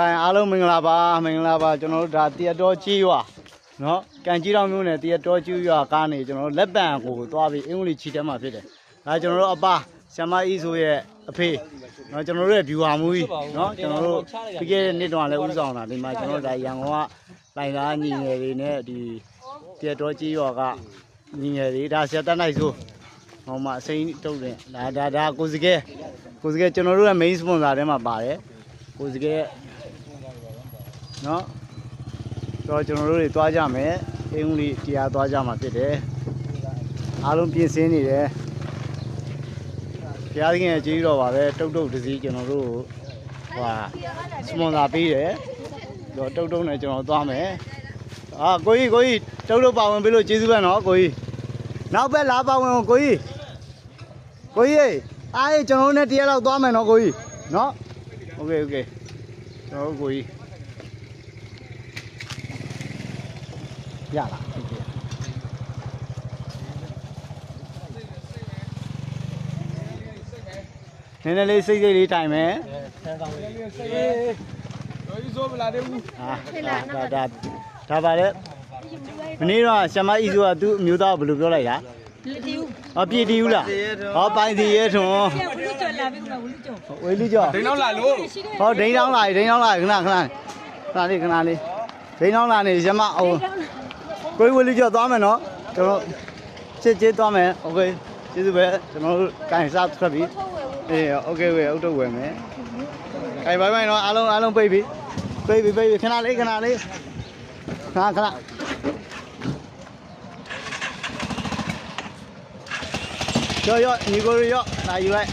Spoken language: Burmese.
ကံအားလုံးမင်္ဂလာပါမင်္ဂလာပါကျွန်တော်တို့ဒါတရတော်ကြီးရွာနော်ကံကြီးတော်မျိုးနဲ့တရတော်ကြီးရွာကားနေကျွန်တော်တို့လက်ပံကိုသွားပြီးအင်္ဂလိပ်ချီတက်မှာဖြစ်တယ်ဒါကျွန်တော်တို့အပါဆ iam မအီဆိုရဲ့အဖေနော်ကျွန်တော်တို့ရဲ့ viewer မူကြီးနော်ကျွန်တော်တို့ပြီးခဲ့တဲ့နှစ်တုန်းကလည်းဥဆောင်တာဒီမှာကျွန်တော်တို့ဒါရန်ကုန်ကလိုင်သားညီငယ်တွေနဲ့ဒီတရတော်ကြီးရွာကညီငယ်တွေဒါဆရာတက်နိုင်ဆိုဟောမှာအစိမ်းတုတ်တယ်ဒါဒါဒါကိုစကဲကိုစကဲကျွန်တော်တို့ရဲ့ main sponsor ထဲမှာပါတယ်ကိုစကဲ နော်တော့ကျွန်တော်တို့တွေသွားကြမယ်အင်္ဂလိပ်တရားသွားကြမှာဖြစ်တယ်အားလုံးပြင်ဆင်နေတယ်ဘုရားသခင်ရဲ့ကျေးဇူးတော်ပါပဲတုတ်တုတ်တစ်စီးကျွန်တော်တို့ဟိုဟာစပွန်ဆာပေးတယ်တော့တုတ်တုတ်နဲ့ကျွန်တော်သွားမယ်အာကိုကြီးကိုကြီးတုတ်တုတ်ပါဝင်ပေးလို့ကျေးဇူးပဲနော်ကိုကြီးနောက်ဘက်လာပါဝင်ကိုကြီးကိုကြီးအားကျွန်တော်တို့နဲ့တရားတော့သွားမယ်နော်ကိုကြီးနော်โอเคโอเคကျွန်တော်တို့ကိုကြီး ရလားဖြစ်ဖြစ်နည်းနည်းလေးစိတ်စိတ်လေးတိုင်မယ်တော်ကြီးစိုးမလာသေးဘူးဟာဒါဒါဒါပါလေမနေ့တော့ရှမအီဆိုကသူ့အမျိုးသားကိုဘယ်လိုပြောလိုက်တာလူတီဦးဟောပြည်တီဦးလားဟောပိုင်စီရဲထွန်ပြန်ဝလူကျော်လာပြီကဝလူကျော်ဝေလူကျော်ဒိန်းတော့လာလို့ဟောဒိန်းတောင်းလာဒိန်းတောင်းလာခဏခဏခဏလေးခဏလေးဒိန်းတောင်းလာနေရှမအို ကိုယ်ဝေလူကျော်သွားမယ်နော်ကျွန်တော်စစ်စစ်သွားမယ်โอเคကျေးဇူးပဲကျွန်တော်တို့ကန်စားထွက်ပြီ အေးโอเคဝေအုတ်တော့ဝယ်မယ်။အဲဘိုင်ဘိုင်တော့အားလုံးအားလုံးပိတ်ပြီ။ပိတ်ပြီပိတ်ပြီခဏလေးခဏလေးခဏခဏရော့ရော့ညီကိုရော့လာယူလိုက်